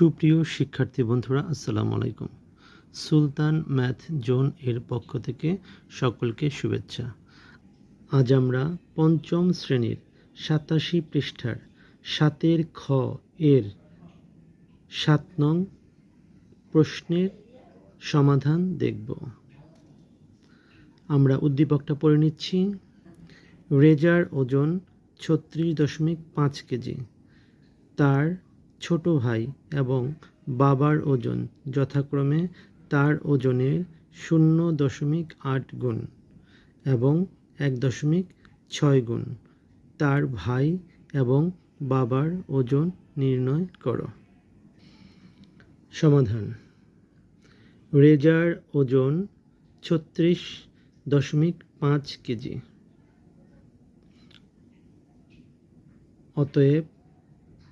সুপ্রিয় শিক্ষার্থী বন্ধুরা, আসসালামু আলাইকুম। সুলতান ম্যাথ জোন এর পক্ষ থেকে সকলকে শুভেচ্ছা। আজ আমরা পঞ্চম শ্রেণির সাতাশি পৃষ্ঠার সাতের খ এর সাত নং প্রশ্নের সমাধান দেখব। আমরা উদ্দীপকটা পড়ে নিচ্ছি। রেজার ওজন ছত্রিশ দশমিক পাঁচ কেজি। তার ছোট ভাই এবং বাবার ওজন যথাক্রমে তার ওজনের শূন্য দশমিক আট গুণ এবং এক দশমিক ছয় গুণ। তার ভাই এবং বাবার ওজন নির্ণয় করো। সমাধান। রেজার ওজন ছত্রিশ দশমিক পাঁচ কেজি। অতএব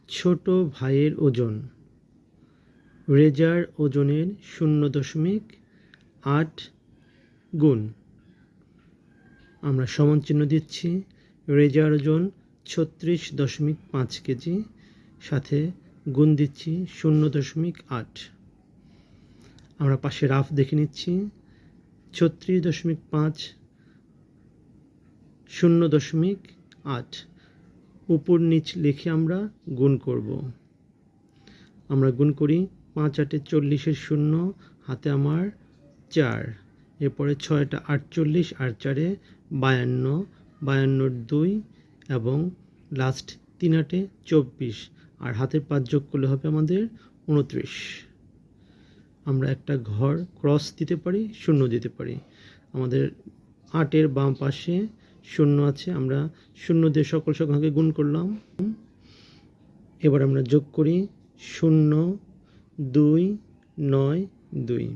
ছোট ভাইয়ের ওজন। রেজার ওজনের শূন্য দশমিক আট গুণ। আমরা সমান চিহ্ন দিচ্ছি। রেজার ওজন ছত্রিশ দশমিক পাঁচ কেজি। সাথে গুণ দিচ্ছি শূন্য দশমিক আট। আমরা পাশে রাফ দেখে নিচ্ছি। ছত্রিশ দশমিক পাঁচ শূন্য দশমিক আট। উপর নিচ লিখে আমরা গুণ করব। আমরা গুণ করি পাঁচ আটে চল্লিশের শূন্য, হাতে আমার চার। এরপরে ছয়টা আটচল্লিশ, আর চারে বায়ান্ন। বায়ান্নর দুই এবং লাস্ট তিন আটে চব্বিশ। আর হাতের পাঁচ যোগ করলে হবে আমাদের উনত্রিশ। আমরা একটা ঘর ক্রস দিতে পারি, শূন্য দিতে পারি। আমাদের আটের বাম পাশে শূন্য আছে, আমরা শূন্য দিয়ে সকল সংখ্যাকে গুণ করলাম। এবার আমরা যোগ করি শূন্য, দুই, নয়, দুই।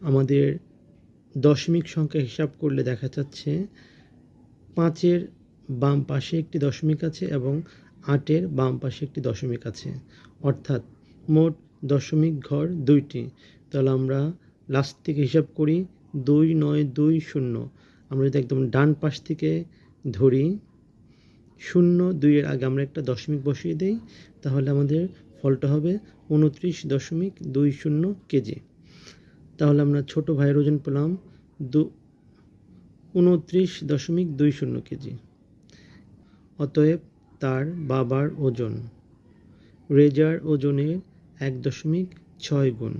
আমাদের দশমিক সংখ্যা হিসাব করলে দেখা যাচ্ছে পাঁচের বাম পাশে একটি দশমিক আছে এবং আটের বাম পাশে একটি দশমিক আছে। অর্থাৎ মোট দশমিক ঘর দুইটি। তাহলে আমরা লাস্ট থেকে হিসাব করি দুই, নয়, দুই, শূন্য। আমরা যদি একদম ডান পাশ থেকে ধরি, শূন্য দুইয়ের আগে আমরা একটা দশমিক বসিয়ে দিই, তাহলে আমাদের ফলটা হবে উনত্রিশ দশমিক দুই শূন্য কেজি। তাহলে আমরা ছোট ভাইয়ের ওজন পেলাম দু, উনত্রিশ দশমিক দুই শূন্য কেজি। অতএব তার বাবার ওজন, রেজার ওজনের এক দশমিক ছয় গুণ।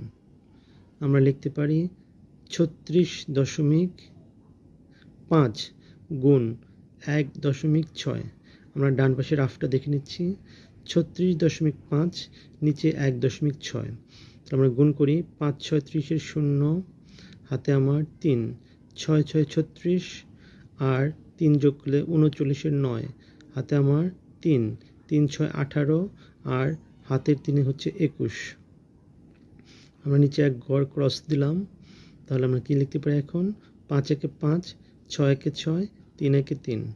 আমরা লিখতে পারি ছত্রিশ দশমিক পাঁচ গুণ এক দশমিক ছয়। আমরা ডান পাশের রাফটা দেখে নিচ্ছি। ছত্রিশ দশমিক পাঁচ, নিচে এক দশমিক ছয়। আমরা গুণ করি পাঁচ ছয় ত্রিশের শূন্য, হাতে আমার তিন। ছয় ছয় ছত্রিশ আর তিন যোগ করলে উনচল্লিশের নয়। হাতে আমার তিন। তিন ছয় আঠারো আর হাতের তিনে হচ্ছে একুশ। আমরা নিচে এক গড় ক্রস দিলাম। তাহলে আমরা কী লিখতে পারি এখন? পাঁচ একে পাঁচ ছয় একে ছয় তিন একে তিন।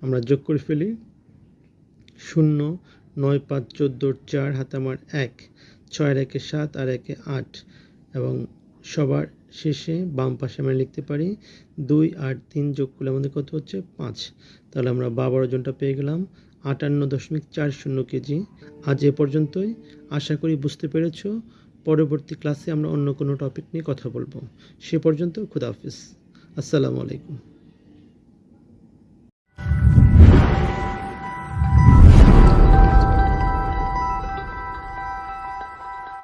আমরা যোগ করে ফেলি। শূন্য, নয়, পাঁচ চোদ্দোর চার, হাতে আমার এক। ছয়ের একে সাত, আর একে আট। এবং সবার শেষে বাম পাশে আমরা লিখতে পারি, দুই, আট, তিন যোগ করলে আমাদের কত হচ্ছে? পাঁচ। তাহলে আমরা বাবার ওজনটা পেয়ে গেলাম। আটান্ন দশমিক চার শূন্য কেজি। আজ এ পর্যন্তই। আশা করি বুঝতে পেরেছ। পরবর্তী ক্লাসে আমরা অন্য কোনো টপিক নিয়ে কথা বলব। সে পর্যন্ত খুদাহাফিজ আসসালামু আলাইকুম।